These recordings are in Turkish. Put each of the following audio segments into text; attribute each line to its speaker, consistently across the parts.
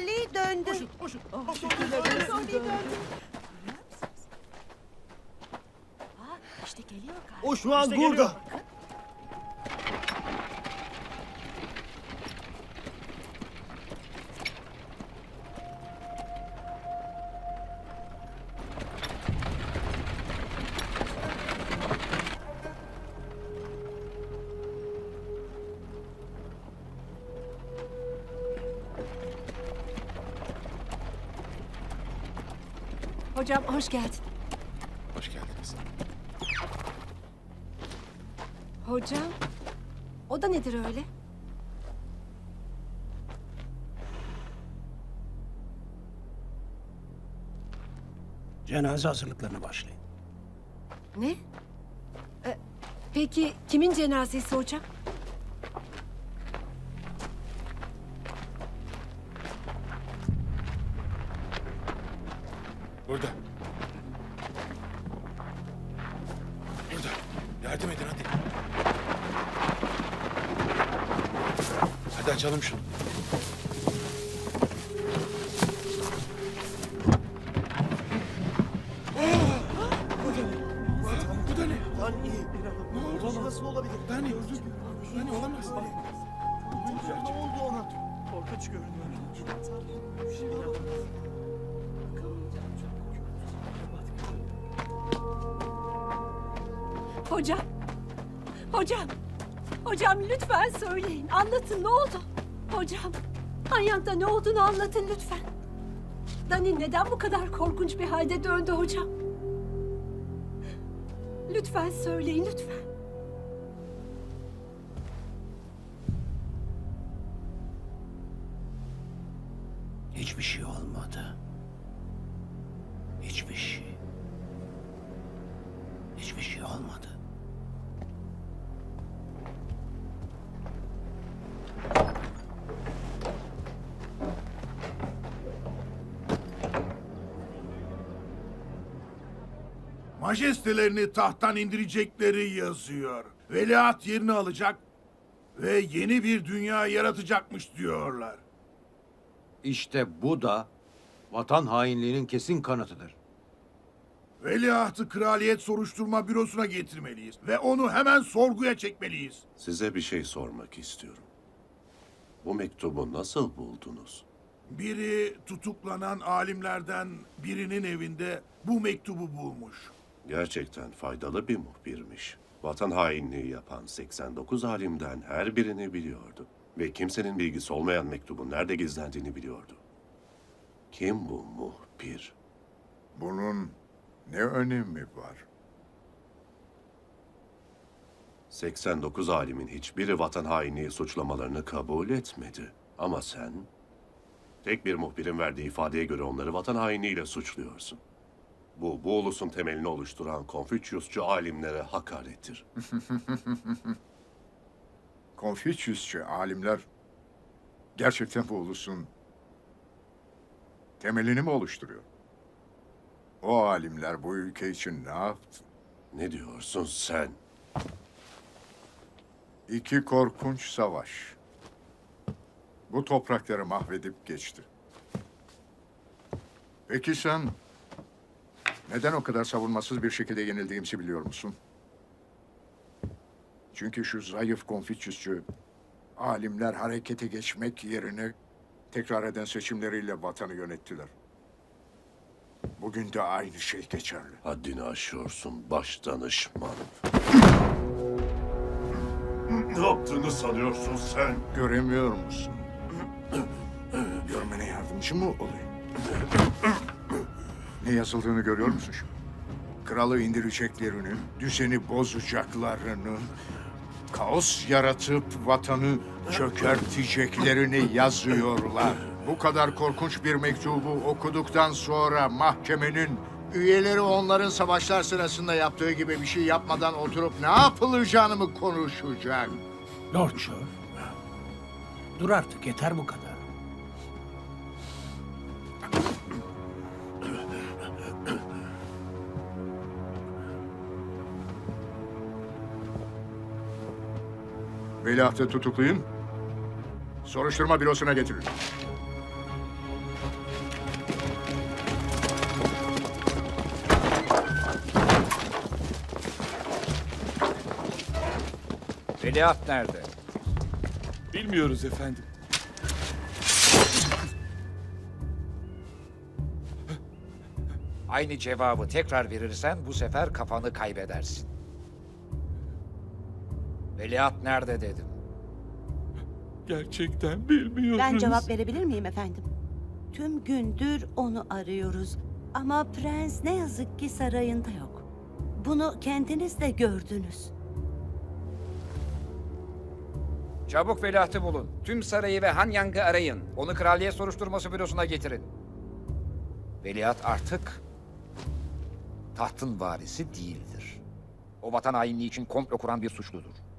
Speaker 1: Solly döndü.
Speaker 2: Koşun.
Speaker 3: İşte geliyor galiba.
Speaker 2: O şu an
Speaker 4: İşte
Speaker 2: burada.
Speaker 3: Hocam hoş geldin.
Speaker 5: Hoş geldiniz.
Speaker 3: Hocam. O da nedir öyle?
Speaker 6: Cenaze hazırlıklarına başlayın.
Speaker 3: Ne? Ee, peki kimin cenazesi hocam?
Speaker 5: Burada. Burada. Yardım edin hadi. Hadi açalım şunu.
Speaker 2: Nasıl olabilir?
Speaker 5: Dani. Dani olamaz.
Speaker 2: Ne oldu ona? Korkunç görünüyor.
Speaker 3: Hocam. Hocam. Hocam lütfen söyleyin. Anlatın ne oldu? Hocam. Anyang'da ne olduğunu anlatın lütfen. Dani neden bu kadar korkunç bir halde döndü hocam? Lütfen söyleyin lütfen.
Speaker 7: Majestelerini tahttan indirecekleri yazıyor. Veliaht yerini alacak ve yeni bir dünya yaratacakmış diyorlar.
Speaker 8: İşte bu da vatan hainliğinin kesin kanıtıdır.
Speaker 7: Veliahtı kraliyet soruşturma bürosuna getirmeliyiz ve onu hemen sorguya çekmeliyiz.
Speaker 9: Size bir şey sormak istiyorum. Bu mektubu nasıl buldunuz?
Speaker 7: Biri tutuklanan alimlerden birinin evinde bu mektubu bulmuş.
Speaker 9: Gerçekten faydalı bir muhbirmiş. Vatan hainliği yapan 89 alimden her birini biliyordu. Ve kimsenin bilgisi olmayan mektubun nerede gizlendiğini biliyordu. Kim bu muhbir?
Speaker 10: Bunun ne önemi var?
Speaker 9: 89 alimin hiçbiri vatan hainliği suçlamalarını kabul etmedi. Ama sen tek bir muhbirin verdiği ifadeye göre onları vatan hainliğiyle suçluyorsun. Bu, bu ulusun temelini oluşturan Konfüçyusçu alimlere hakarettir.
Speaker 10: Konfüçyüsçü alimler gerçekten bu ulusun temelini mi oluşturuyor? O alimler bu ülke için ne yaptı?
Speaker 9: Ne diyorsun sen?
Speaker 10: İki korkunç savaş. Bu toprakları mahvedip geçti. Peki sen neden o kadar savunmasız bir şekilde yenildiğimizi biliyor musun? Çünkü şu zayıf Konfüçyüsçü alimler harekete geçmek yerine tekrar eden seçimleriyle vatanı yönettiler. Bugün de aynı şey geçerli.
Speaker 9: Haddini aşıyorsun baş danışman.
Speaker 7: Ne yaptığını sanıyorsun sen?
Speaker 10: Göremiyor musun? Görmene yardımcı mı olayım? Ne yazıldığını görüyor musun şimdi? Kralı indireceklerini, düzeni bozacaklarını, kaos yaratıp vatanı çökerteceklerini yazıyorlar. Bu kadar korkunç bir mektubu okuduktan sonra mahkemenin üyeleri onların savaşlar sırasında yaptığı gibi bir şey yapmadan oturup ne yapılacağını mı konuşacak?
Speaker 6: Lord Shore. Dur artık yeter bu kadar.
Speaker 10: Veliahtı tutuklayın. Soruşturma bürosuna getirin.
Speaker 1: Veliaht nerede?
Speaker 2: Bilmiyoruz efendim.
Speaker 1: Aynı cevabı tekrar verirsen bu sefer kafanı kaybedersin. Veliaht nerede dedim.
Speaker 2: Gerçekten bilmiyoruz.
Speaker 4: Ben cevap verebilir miyim efendim? Tüm gündür onu arıyoruz. Ama prens ne yazık ki sarayında yok. Bunu kendiniz de gördünüz.
Speaker 1: Çabuk veliahtı bulun. Tüm sarayı ve Han Yang'ı arayın. Onu kraliyet soruşturması bürosuna getirin. Veliaht artık tahtın varisi değildir. O vatan hainliği için komplo kuran bir suçludur.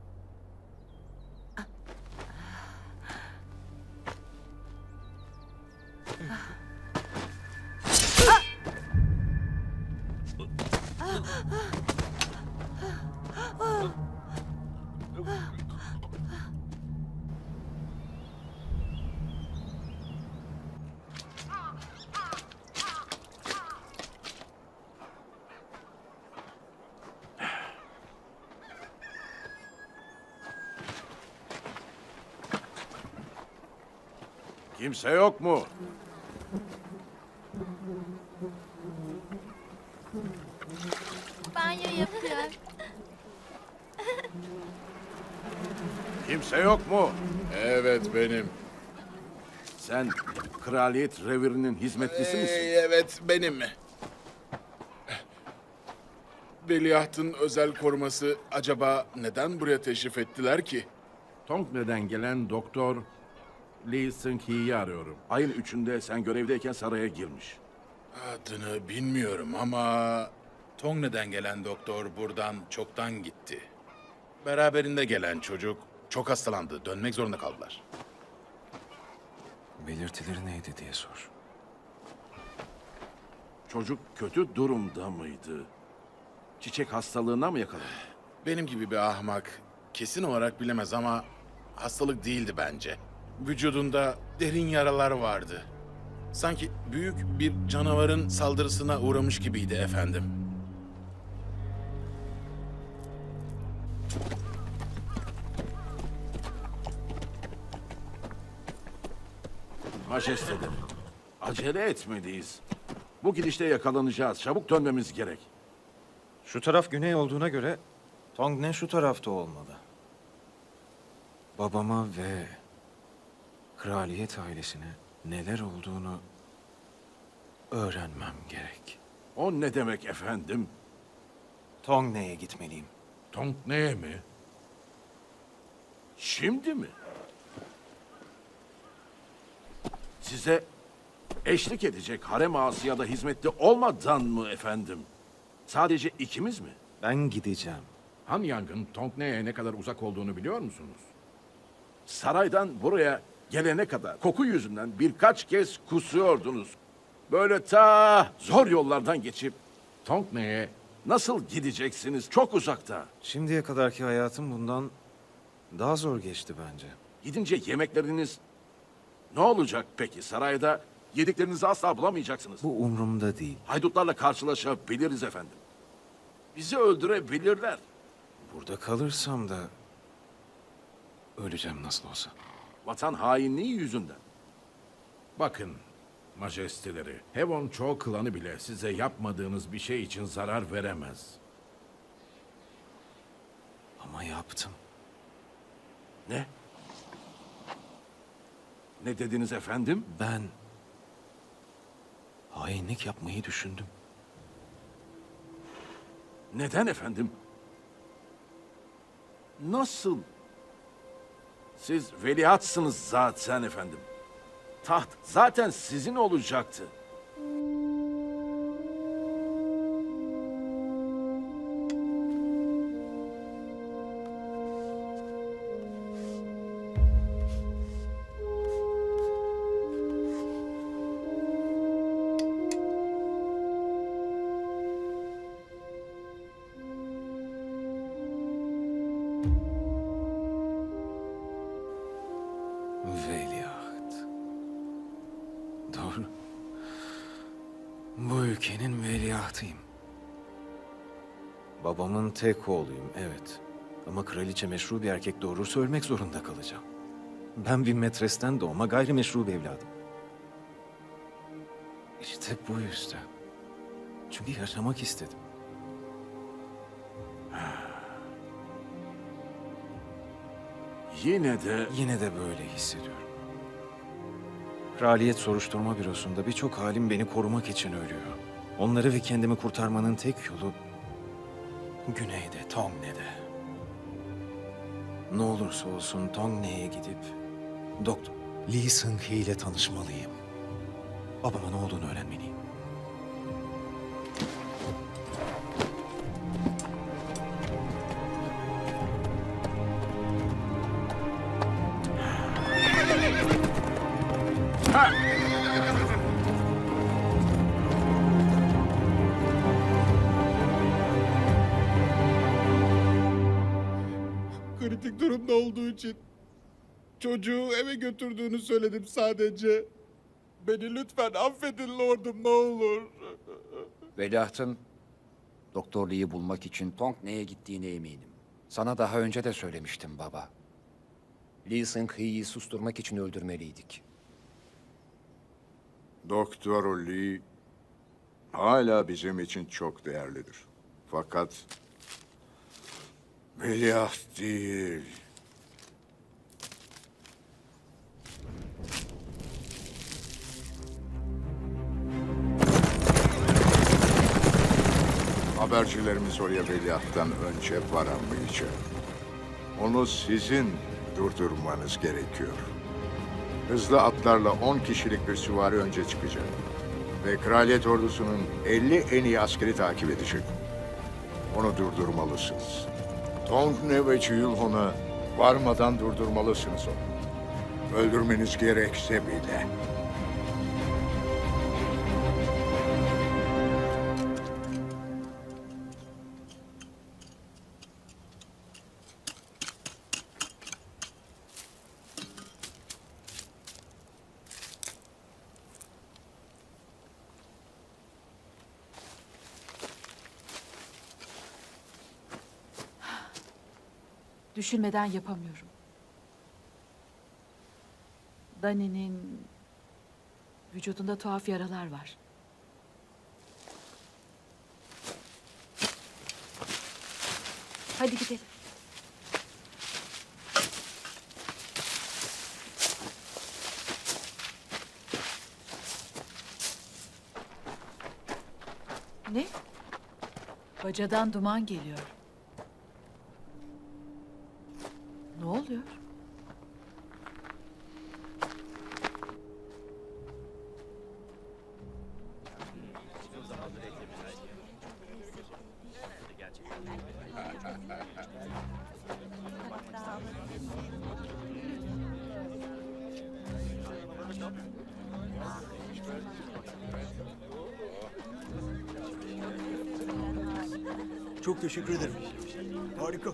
Speaker 5: Kimse yok mu?
Speaker 11: Banyo yapıyor.
Speaker 5: Kimse yok mu? Evet benim. Sen kraliyet revirinin hizmetlisi misin?
Speaker 12: evet benim. Veliahtın özel koruması acaba neden buraya teşrif ettiler ki?
Speaker 5: Tongne'den gelen doktor Lee Seung-hee'yi arıyorum. Ayın üçünde sen görevdeyken saraya girmiş.
Speaker 12: Adını bilmiyorum ama Tongne'den gelen doktor buradan çoktan gitti. Beraberinde gelen çocuk çok hastalandı. Dönmek zorunda kaldılar.
Speaker 8: Belirtileri neydi diye sor.
Speaker 5: Çocuk kötü durumda mıydı? Çiçek hastalığına mı yakalandı?
Speaker 12: Benim gibi bir ahmak kesin olarak bilemez ama hastalık değildi bence. Vücudunda derin yaralar vardı. Sanki büyük bir canavarın saldırısına uğramış gibiydi efendim.
Speaker 5: Majesteleri, acele etmeliyiz. Bu gidişte yakalanacağız. Çabuk dönmemiz gerek.
Speaker 13: Şu taraf güney olduğuna göre Tongne şu tarafta olmalı. Babama ve kraliyet ailesine neler olduğunu öğrenmem gerek.
Speaker 5: O ne demek efendim?
Speaker 13: Tongne'ye gitmeliyim.
Speaker 5: Tongne'ye mi? Şimdi mi? Size eşlik edecek harem ağası ya da hizmetli olmadan mı efendim? Sadece ikimiz mi?
Speaker 13: Ben gideceğim.
Speaker 5: Han Yang'ın Tongne'ye ne kadar uzak olduğunu biliyor musunuz? Saraydan buraya gelene kadar koku yüzünden birkaç kez kusuyordunuz. Böyle ta zor yollardan geçip Tongne'ye nasıl gideceksiniz? Çok uzakta.
Speaker 13: Şimdiye kadarki hayatım bundan daha zor geçti bence.
Speaker 5: Gidince yemekleriniz ne olacak peki? Sarayda yediklerinizi asla bulamayacaksınız.
Speaker 13: Bu umurumda değil.
Speaker 5: Haydutlarla karşılaşabiliriz efendim. Bizi öldürebilirler.
Speaker 13: Burada kalırsam da öleceğim nasıl olsa.
Speaker 5: Vatan hainliği yüzünden. Bakın majesteleri, Hevon çoğu klanı bile size yapmadığınız bir şey için zarar veremez.
Speaker 13: Ama yaptım.
Speaker 5: Ne? Ne dediniz efendim?
Speaker 13: Ben hainlik yapmayı düşündüm.
Speaker 5: Neden efendim? Nasıl? Siz veliahtsınız zaten efendim. Taht zaten sizin olacaktı.
Speaker 13: Babamın tek oğluyum, evet. Ama kraliçe meşru bir erkek doğurursa ölmek zorunda kalacağım. Ben bir metresten doğma gayrimeşru bir evladım. İşte bu yüzden. Çünkü yaşamak istedim.
Speaker 5: Yine de
Speaker 13: Yine de böyle hissediyorum. Kraliyet soruşturma bürosunda birçok halim beni korumak için ölüyor. Onları ve kendimi kurtarmanın tek yolu güneyde, Tongne'de. Ne olursa olsun Tongne'ye gidip Doktor Lee Seung-hee ile tanışmalıyım. Babama ne olduğunu öğrenmeliyim.
Speaker 12: Kritik durumda olduğu için çocuğu eve götürdüğünü söyledim sadece. Beni lütfen affedin lordum ne olur.
Speaker 1: Veliahtın Doktor Lee'yi bulmak için Tongne'ye gittiğine eminim. Sana daha önce de söylemiştim baba. Lee Seung-hee'yi susturmak için öldürmeliydik.
Speaker 10: Doktor Lee hala bizim için çok değerlidir. Fakat veliaht değil. Habercilerimiz oraya veliahttan önce varamayacak. Onu sizin durdurmanız gerekiyor. Hızlı atlarla 10 kişilik bir süvari önce çıkacak. Ve kraliyet ordusunun 50 en iyi askeri takip edecek. Onu durdurmalısınız. Tongne ve Chiyulhon'a varmadan durdurmalısınız onu. Öldürmeniz gerekse bile.
Speaker 11: Düşünmeden yapamıyorum. Dani'nin vücudunda tuhaf yaralar var. Hadi gidelim. Ne? Bacadan duman geliyor. Ne oluyor?
Speaker 2: Çok teşekkür ederim. Harika.